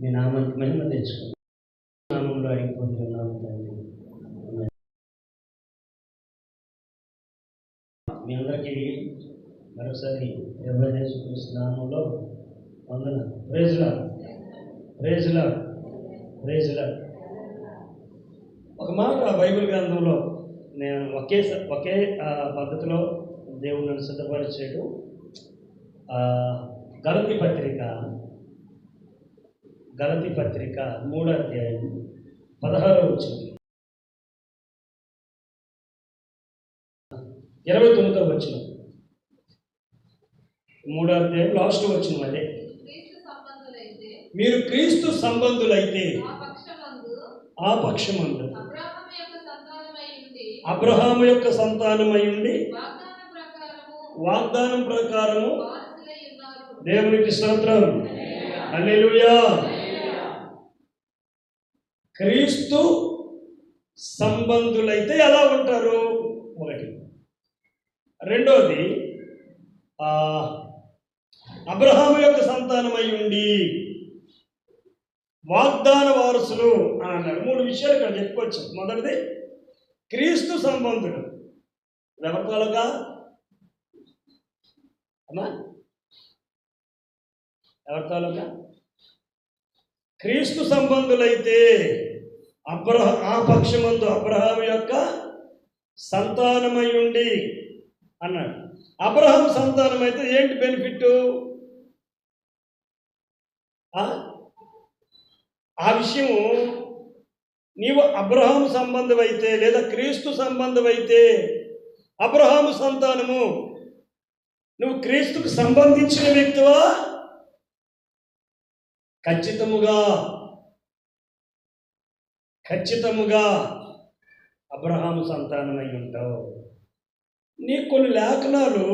మీ నామానికి మహిమ తెచ్చుకోండి నామంలో అడిగిపోతున్నాము తండ్రి. మీ అందరికీ మరొకసారి ఎవరైనా నామంలో వందన ప్రేజులా ప్రేజులా ప్రేజులా ఒక మాట బైబిల్ గ్రంథంలో నేను ఒకే ఒకే పద్ధతిలో దేవుణ్ణి సిద్ధపరిచాడు. గలతి పత్రిక గలతి పత్రిక మూడో అధ్యాయం పదహారో వచ్చింది ఇరవై తొమ్మిదో వచ్చిన మూడో అధ్యాయం లాస్ట్ వచ్చిన అదే. మీరు క్రీస్తు సంబంధులైతే ఆ పక్షమందు అబ్రాహము యొక్క సంతానమై ఉండి వాగ్దాన ప్రకారము దేవునికి స్తోత్రం. హల్లెలూయా. క్రీస్తు సంబంధులైతే ఎలా ఉంటారు? ఒకటి. రెండోది అబ్రహాము యొక్క సంతానమై ఉండి వాగ్దాన వారసులు అని అన్నారు. మూడు విషయాలు ఇక్కడ చెప్పుకోవచ్చు. మొదటిది క్రీస్తు సంబంధులు ఎవరితోలుగా అమ్మా? ఎవరి క్రీస్తు సంబంధులైతే అబ్రహ ఆ పక్షమందు అబ్రహాం యొక్క సంతానమై ఉండి అన్నాడు. అబ్రహం సంతానం అయితే ఏంటి బెనిఫిట్ ఆ? విషయము విషయం నీవు సంబంధం సంబంధమైతే లేదా క్రీస్తు సంబంధమైతే అబ్రహాము సంతానము నువ్వు క్రీస్తుకు సంబంధించిన వ్యక్తివా? ఖచ్చితముగా ఖచ్చితముగా అబ్రహాము సంతానమై ఉంటావు. నీకు కొన్ని లేఖనాలు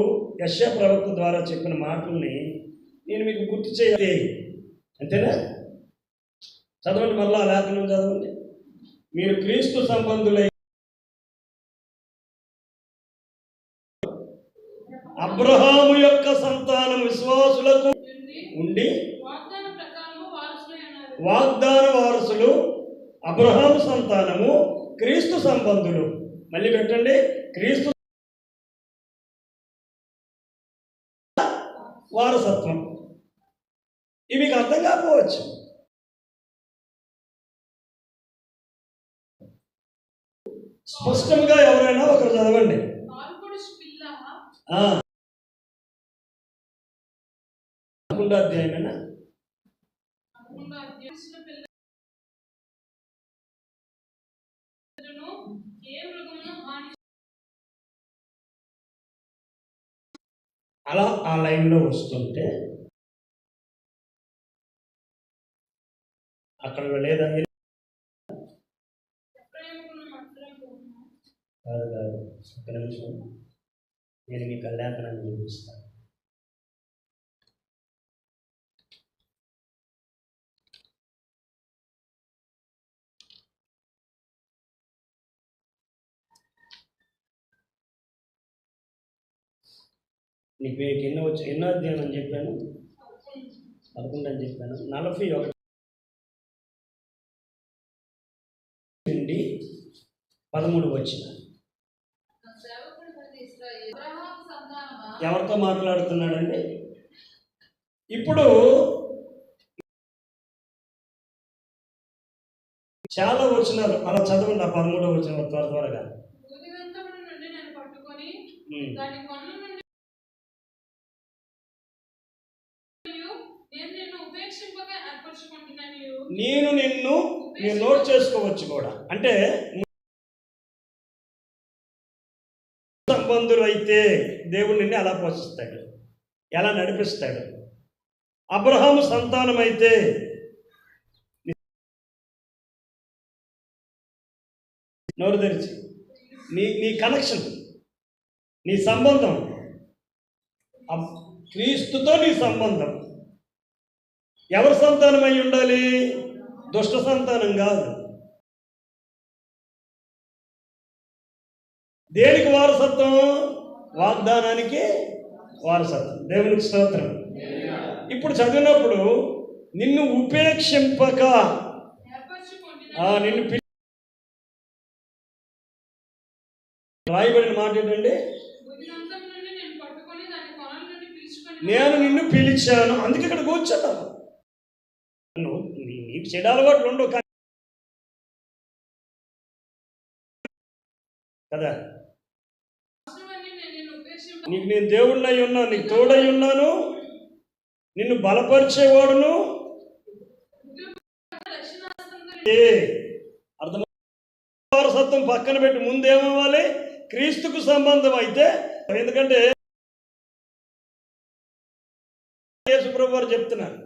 యశ ప్రవక్త ద్వారా చెప్పిన మాటల్ని నేను మీకు గుర్తు చేయాలి. అంతేనా? చదవండి మళ్ళా ఆ లేఖనం చదవండి. మీరు క్రీస్తు సంబంధులై అబ్రహాము యొక్క సంతానం విశ్వాసులకు ఉండి వాగ్దాన వారసులై అబ్రహాము సంతానము క్రీస్తు సంబంధులు మళ్ళీ పెట్టండి. క్రీస్తు వారసత్వం. ఇవి మీకు అర్థం కాకపోవచ్చు. స్పష్టంగా ఎవరైనా ఒకరు చదవండి. అధ్యాయమేనా? అలా ఆ లైన్లో వస్తుంటే అక్కడ లేదా కాదు కాదు ఒక నిమిషం. నేను మీకు కళ్యాణం చూపిస్తాను. నీకు మీకు ఎన్నో వచ్చి ఎన్నో అధ్యాయం అని చెప్పాను? పదకొండు అని చెప్పాను. నలభై ఒకటి. నుండి పదమూడు వచ్చిన. ఎవరితో మాట్లాడుతున్నాడండి? ఇప్పుడు చాలా వచనాలు అలా చదవండి ఆ పదమూడవ వచ్చిన త్వర త్వరగా. నేను నిన్ను మీరు నోట్ చేసుకోవచ్చు కూడా. అంటే సంబంధులు అయితే దేవుడు నిన్ను అలా పోషిస్తాడు? ఎలా నడిపిస్తాడు? అబ్రహాము సంతానం అయితే నోరు తెరిచి. నీ నీ కనెక్షన్ నీ సంబంధం. క్రీస్తుతో నీ సంబంధం. ఎవరి సంతానమై ఉండాలి? దుష్ట సంతానం కాదు. దేనికి వారసత్వం? వాగ్దానానికి వారసత్వం. దేవునికి స్తోత్రం. ఇప్పుడు చదివినప్పుడు నిన్ను ఉపేక్షింపక నిన్ను రాయబడిన మాట ఏంటండి? నేను నిన్ను పిలిచాను. అందుకే ఇక్కడ కూర్చున్నాను. నువ్వు నీకు చెడు అలవాట్లు ఉండవు కానీ కదా? నేను నీకు నేను దేవుడినై ఉన్నాను నీకు తోడై ఉన్నాను నిన్ను బలపరిచేవాడును. ఏ అర్థం వారసత్వం పక్కన పెట్టి ముందేమవ్వాలి? క్రీస్తుకు సంబంధం అయితే ఎందుకంటే యేసుప్రభు వారు చెప్తున్నారు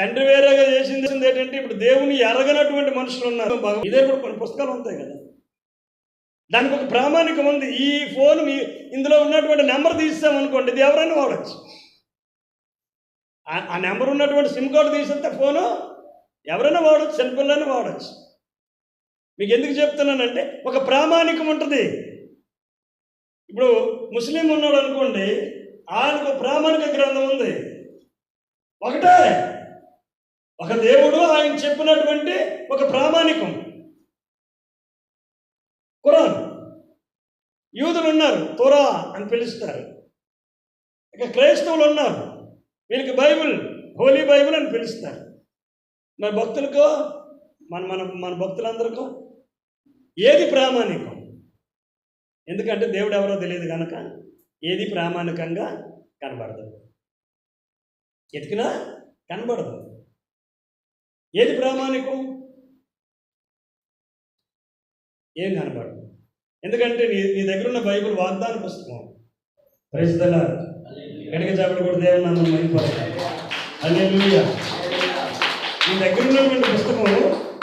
తండ్రి వేరేగా చేసింది ఏంటంటే ఇప్పుడు దేవుని ఎరగనటువంటి మనుషులు ఉన్నారు. భగవ- ఇదే కూడా కొన్ని పుస్తకాలు ఉంటాయి కదా. దానికి ఒక ప్రామాణికం ఉంది. ఈ ఫోన్ మీ ఇందులో ఉన్నటువంటి నెంబర్ తీసామనుకోండి ఇది ఎవరైనా వాడచ్చు. ఆ- ఆ నెంబర్ ఉన్నటువంటి సిమ్ కార్డు తీసేస్తే ఫోను ఎవరైనా వాడచ్చు సెల్ ఫోన్లోనే వాడచ్చు. మీకు ఎందుకు చెప్తున్నానంటే ఒక ప్రామాణికం ఉంటుంది. ఇప్పుడు ముస్లిం ఉన్నాడు అనుకోండి ఆయనకు ఒక ప్రామాణిక గ్రంథం ఉంది. ఒకటే. ఒక దేవుడు ఆయన చెప్పినటువంటి ఒక ప్రామాణికం. కురాన్ యూదులు ఉన్నారు తోరా అని పిలుస్తారు. ఇక క్రైస్తవులు ఉన్నారు వీళ్ళకి బైబిల్ హోలీ బైబిల్ అని పిలుస్తారు. మన భక్తులకు మన మన మన భక్తులందరికో ఏది ప్రామాణికం? ఎందుకంటే దేవుడు ఎవరో తెలియదు కనుక ఏది ప్రామాణికంగా కనబడదు. ఎతికినా కనబడదు. ఏది ప్రామాణికం? ఏం కనబడదు. ఎందుకంటే నీ నీ దగ్గర ఉన్న బైబిల్ వాగ్దాన పుస్తకం. ప్రజల గడిక చేపలు కూడా దేవుని నన్ను మైపడతాయి నీ దగ్గర ఉన్నటువంటి పుస్తకం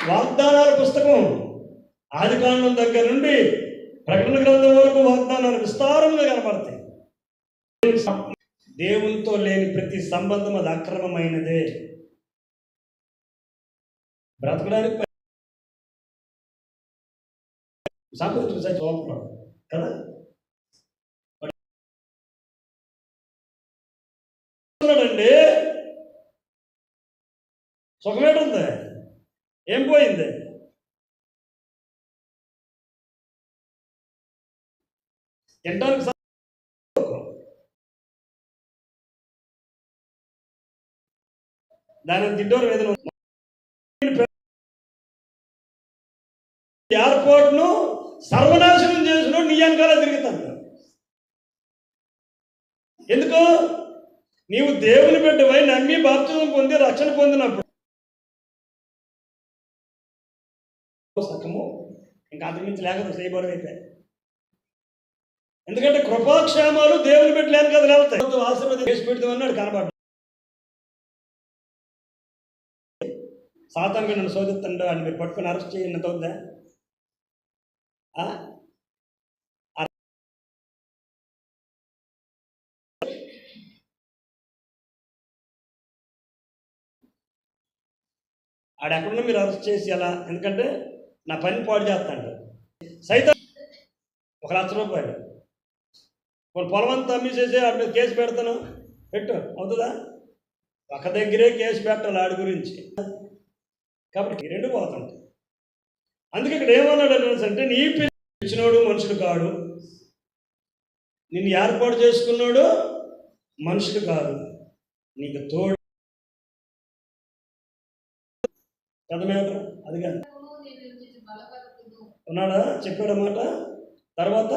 వాగ్దానాల పుస్తకం ఆది కాండం దగ్గర నుండి ప్రకటన గ్రంథం వరకు వాగ్దానాలు విస్తారంగా కనపడతాయి దేవునితో లేని ప్రతి సంబంధం అది అక్రమమైనదే. బ్రతకడానికి సాంప్రదాయ చదువుతున్నాడు కదా ఉన్నాడండి సుఖమేటుంది ఏం పోయింది? తినడానికి దాని తింటారు ఏదైనా ఎయిర్పోర్ట్ను సర్వనాశనం చేసిన నీ వెనకాల తిరుగుతాను ఎందుకు? నీవు దేవుని బిడ్డవై నమ్మి బాప్తిజం పొంది రక్షణ పొందినప్పుడు. సకము ఇంకా అంతకుమించి లేకపోతే చేయబడి అయిపోయాయి ఎందుకంటే కృపాక్షేమాలు దేవుని పెట్టలేను కదా వెళ్తాయి ఆశీర్వాదం చేసి పెడతామన్నాడు కనబడ్డా సాతానికి నన్ను శోధిస్తుండో అని మీరు పట్టుకుని అరెస్ట్ చేయండి ఎంత ఆడ ఎక్కడున్నా మీరు అరెస్ట్ చేసి ఎలా ఎందుకంటే నా పని పాడు చేస్తాడు. సైతం ఒక లక్ష రూపాయలు. కొన్ని పొలం అంతా అమ్మేసేసి ఆడి మీద కేసు పెడతాను. పెట్టు అవుతుందా? ఒక దగ్గరే కేసు పెట్టాలి ఆడి గురించి. కాబట్టి రెండు పోతుంటాయి. అందుకే ఇక్కడ ఏమన్నాడు అంటే నీ పిలిచినోడు మనుషుడు కాడు. నిన్ను ఏర్పాటు చేసుకున్నాడు మనుషుడు కాదు. నీకు తోడు కథమేట అది కాదు. ఉన్నాడా? చెప్పాడు తర్వాత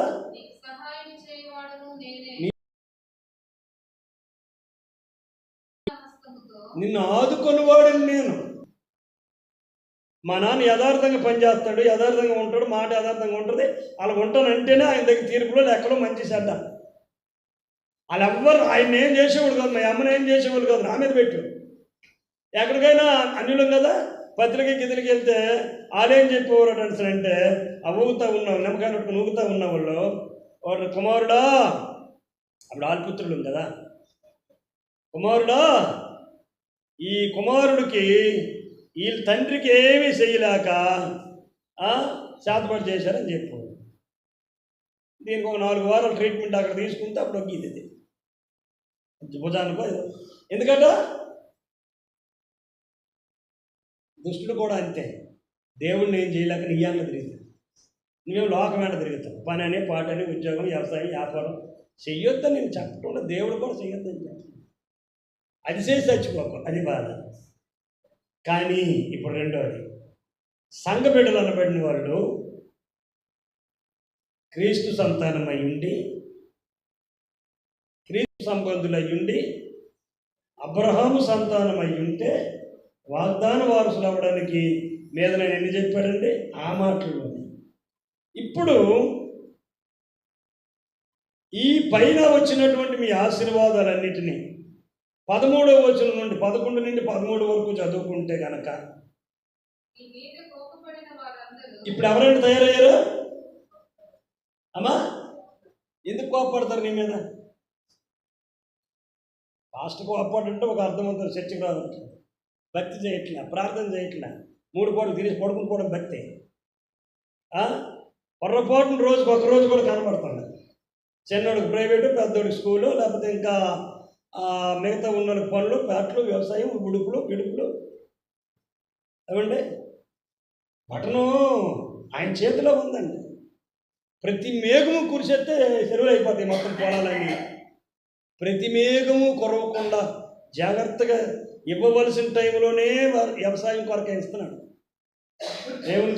నిన్ను ఆదుకొనివాడని నేను. మా నాన్న యథార్థంగా పనిచేస్తాడు యథార్థంగా ఉంటాడు మాట యథార్థంగా ఉంటుంది. అలా ఉంటానంటేనే ఆయన దగ్గర తీర్పులో లెక్కలో మంచి చెడ్డ. వాళ్ళు ఎవ్వరు ఆయన ఏం చేసేవాడు కాదు మా అమ్మని ఏం చేసేవాడు కాదు నా మీద పెట్టు ఎక్కడికైనా అన్యులం కదా పత్రిక గిద్దలకి వెళ్తే వాళ్ళేం చెప్పేవారు అంటే ఆ ఊగుతా ఉన్నావు నిమ్మకాయ నొట్టుకుని ఊగుతా ఉన్న వాళ్ళు. వాడు కుమారుడా! అప్పుడు ఆల్పుత్రుడు ఉంది కదా. కుమారుడా! ఈ కుమారుడికి వీళ్ళ తండ్రికి ఏమీ చేయలేక సాధపడి చేశారని చెప్పు దీనికి ఒక నాలుగు వారాలు ట్రీట్మెంట్ అక్కడ తీసుకుంటే అప్పుడు ఒగ్గిది ఇది. భుజానికో ఎందుకంటే దుష్టుడు కూడా అంతే. దేవుడిని ఏం చేయలేక నీ అంట తిరుగుతాడు. నువ్వేం లోకం తిరుగుతావు. పని అని పాట అని ఉద్యోగం వ్యవసాయం వ్యాపారం చెయ్యొద్దని నేను చెప్పకుండా దేవుడు కూడా చెయ్యొద్దని చెప్పాను. అది చేసి చచ్చిపోకు అది బాధ. కానీ ఇప్పుడు రెండోది. సంఘ బిడ్డలు అనబడిన వాళ్ళు క్రీస్తు సంతానమై ఉండి క్రీస్తు సంబంధులై ఉండి అబ్రహాము సంతానమై ఉంటే వాగ్దాన వారసులు అవ్వడానికి మీద నేను ఎన్ని చెప్పాడండి ఆ మాటలు ఇప్పుడు ఈ పైన వచ్చినటువంటి మీ ఆశీర్వాదాలన్నిటినీ పదమూడవ వచనం నుండి పదకొండు నుండి పదమూడు వరకు చదువుకుంటే గనక ఇప్పుడు ఎవరైనా తయారయ్యారా? అమ్మా ఎందుకు కోపడతారు నీ మీద? పాస్ట్ కోపడుంటే ఒక అర్థమవుతుంది చర్చకు రాదంటే భక్తి చేయట్లే ప్రార్థన చేయట్లే. మూడు పూటలు తిరిగి పడుకుని పోవడం భక్తి. ఆ? పొర్రపాటున రోజుకు ఒక రోజు కూడా కనబడుతుంది. చిన్నోడికి ప్రైవేటు పెద్దోడికి స్కూలు లేకపోతే ఇంకా మిగతా ఉన్న పనులు పేటలు వ్యవసాయం ఉడుపులు పిడుపులు ఏమండి? పట్టణం ఆయన చేతిలో ఉందండి. ప్రతి మేఘము కురిసేస్తే చెరువులు అయిపోతాయి మొత్తం పొలాలన్నీ. ప్రతి మేఘము కొరవకుండా జాగ్రత్తగా ఇవ్వవలసిన టైంలోనే వారు వ్యవసాయం కొరకే ఇస్తున్నాడు. దేవుని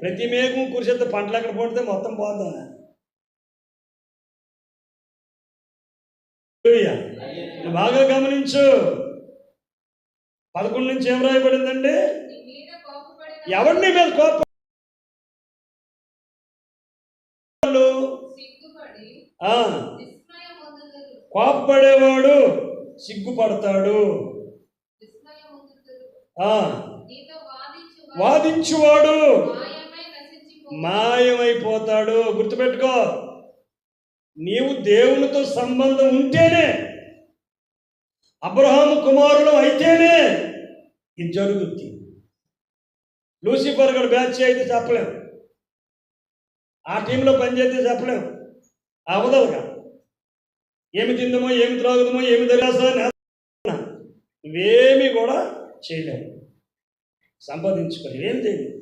ప్రతి మేఘము కురిసేస్తే పంటలు ఎక్కడ పడితే మొత్తం పోతా బాగా గమనించు. పదకొండు నుంచి ఏం రాయబడిందండి? ఎవరిని మీద కోపం? సిగ్గుపడి ఆ, విస్మయం పొందుదురు కోపపడేవాడు సిగ్గుపడతాడు. వాదించువాడు. మాయమైపోతాడు. గుర్తుపెట్టుకో. నీవు దేవునితో సంబంధం ఉంటేనే అబ్రహాము కుమారుడు అయితేనే ఇది జరుగుద్ది. లూసిఫర్ గడు బ్యాచ్ అయితే చెప్పలేం ఆ టీంలో పనిచేస్తే చెప్పలేం అవదలుగా ఏమి తిందమో ఏమి త్రాగుదమో ఏమి తెలియసా ఇవేమి కూడా చేయలేము సంపాదించుకోలేము ఏం చేయలేము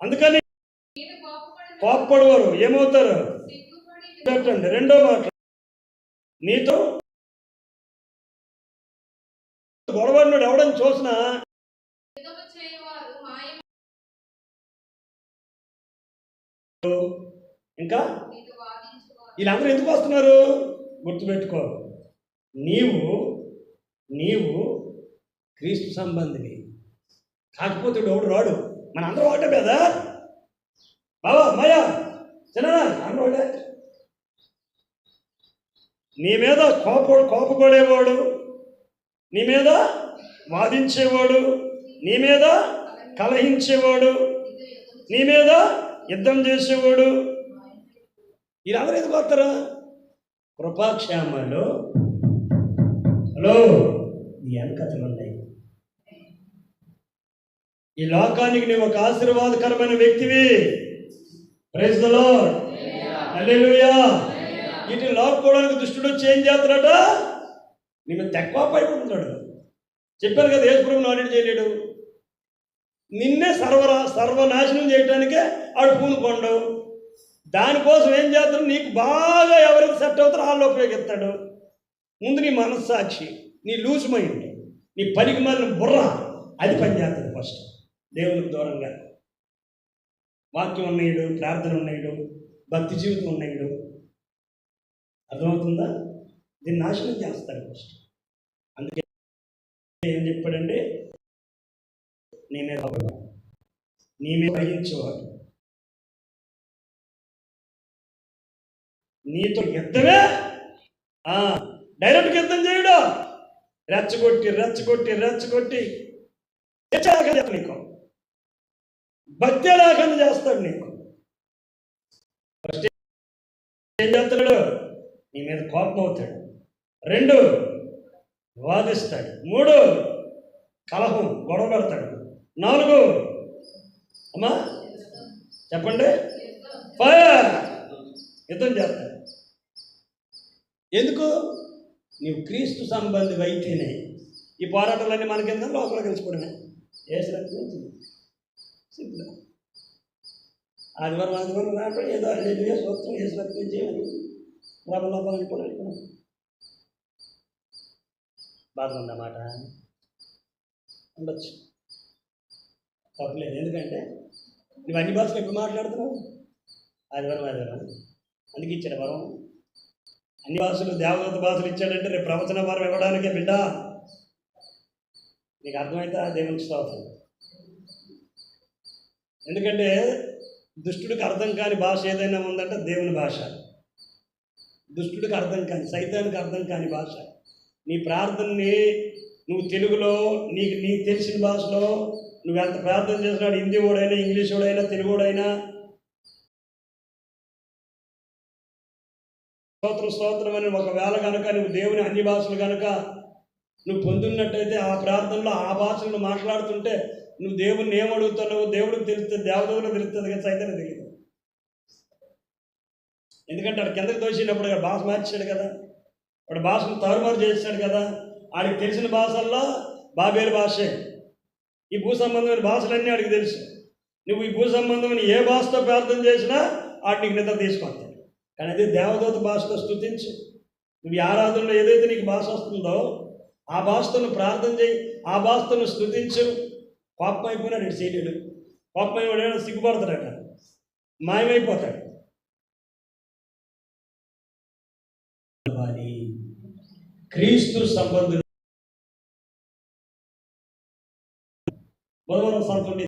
అందుకని కోప్పడవారు. ఏమవుతారు? చెప్పండి రెండో మాట నీతో గొడవడినాడు ఎవడని చూసినా ఇంకా వీళ్ళందరూ ఎందుకు వస్తున్నారు? గుర్తుపెట్టుకో. నీవు నీవు క్రీస్తు సంబంధిని కాకపోతే ఎవడు రాడు. మన అందరూ ఒకటే కదా బావా మాయా చిన్ననా అందరూ ఒకటే. నీ మీద కోప కోపపడేవాడు నీ మీద వాదించేవాడు నీ మీద కలహించేవాడు నీ మీద యుద్ధం చేసేవాడు. వీళ్ళందరూ ఎందుకు వస్తారా? కృపాక్షేమాలు. హలో నీ వెనకతలు ఉన్నాయి. ఈ లోకానికి నీవు ఒక ఆశీర్వాదకరమైన వ్యక్తివి. ప్రైజ్ ద లార్డ్ హల్లెలూయా వీటిని లాక్కోవడానికి దుష్టుడు వచ్చి ఏం చేస్తాడట? నేను తక్కువ పడిపోతున్నాడు చెప్పాను కదా యేసుప్రభు నాడు చేయలేడు. నిన్నే సర్వరా సర్వనాశనం చేయడానికే ఆడు పూనుకోండు దానికోసం ఏం చేస్తాడు? నీకు బాగా ఎవరికి సెట్ అవుతారో వాళ్ళు ఉపయోగిస్తాడు. ముందు నీ మనస్సాక్షి నీ లూజ్ మైండ్ నీ పనికి మాలిన బుర్ర అది పనిచేస్తుంది ఫస్ట్. దేవునికి దూరంగా. వాక్యం ఉన్నాడు ప్రార్థన ఉన్నాడు భక్తి జీవితం ఉన్నాడు. అర్థమవుతుందా? దీన్ని నాశనం చేస్తాడు ఫస్ట్. అందుకే ఏం చెప్పాడంటే నేనే మీద కోపం. నీతో యుద్ధమే? ఆ, డైరెక్ట్ యుద్ధం చేయడు. రెచ్చగొట్టి రెచ్చగొట్టి రెచ్చగొట్టి చేస్తాడు నీకు. భక్తి లేకుండా చేస్తాడు నీకు. ఫస్ట్ ఏం చేస్తాడు? నీ మీద కోపం అవుతాడు. రెండు వాదిస్తాడు మూడు కలహం గొడవ పెడతాడు. నాలుగు అమ్మా చెప్పండి. ఫైర్! యుద్ధం చేస్తాడు. ఎందుకు? నీవు క్రీస్తు సంబంధి అయితేనే ఈ పోరాటాలన్నీ మనకింద లోపల కలిసిపోవడమే ఏసు సింపుల్. ఆదివారం ఆదివారం రావడం ఏదో అల్లేలుగా సూత్రం వేసినట్టు చేయమని లోపల అనుకోని అనుకున్నాం బాగా ఉందన్నమాట ఉండొచ్చు. తప్పలేదు. ఎందుకంటే నువ్వు అన్ని భాషలు ఎప్పుడు మాట్లాడుతున్నావు? ఆదివారం ఆదివారం. అందుకే ఇచ్చాడు వరం. అన్ని భాషలు దేవదత్త భాషలు ఇచ్చాడంటే రేపు ప్రవచన వరం ఇవ్వడానికే బిడ్డ. నీకు అర్థమైతే ఆ దేవునికి స్తోత్రం. ఎందుకంటే దుష్టుడికి అర్థం కాని భాష ఏదైనా ఉందంటే దేవుని భాష. దుష్టుడికి అర్థం కాని సైతానికి అర్థం కాని భాష. నీ ప్రార్థనని నువ్వు తెలుగులో నీకు నీకు తెలిసిన భాషలో నువ్వు ఎంత ప్రార్థన చేసినాడు హిందీ వాడైనా ఇంగ్లీష్ వాడైనా తెలుగు వాడైనా స్తోత్రం స్తోత్రం అని ఒకవేళ కనుక నువ్వు దేవుని అన్ని భాషలు కనుక నువ్వు పొందున్నట్టయితే ఆ ప్రార్థనలో ఆ భాషలను మాట్లాడుతుంటే నువ్వు దేవుడిని ఏమడుగుతున్నావు దేవుడికి తెలుస్తుంది దేవదేవుడు తెలుస్తుంది కానీ సైతం తెలియదు. ఎందుకంటే వాడు కిందకి తోసినప్పుడు భాష మార్చాడు కదా. వాడు భాషను తారుమారు చేశాడు కదా. ఆడికి తెలిసిన భాషల్లో బాబేరు భాషే. ఈ భూ సంబంధమైన భాషలన్నీ ఆడికి తెలుసు. నువ్వు ఈ భూ సంబంధమైన ఏ భాషతో ప్రార్థన చేసినా ఆడు నీకు నిద్ర తీసుకొస్తాడు. కానీ అదే దేవదూత భాషతో స్థుతించు నువ్వు ఆరాధనలో ఏదైతే నీకు భాష వస్తుందో ఆ భాషతో ప్రార్థన చేయి ఆ భాషతో స్థుతించు కోపం అయిపోయినాడు ఇటు చేయలేడు. కోపం అయిపోయాడు సిగ్గుపడతాడట. మాయమైపోతాడు. క్రీస్తు సంబంధులు. బుధవారం సంతం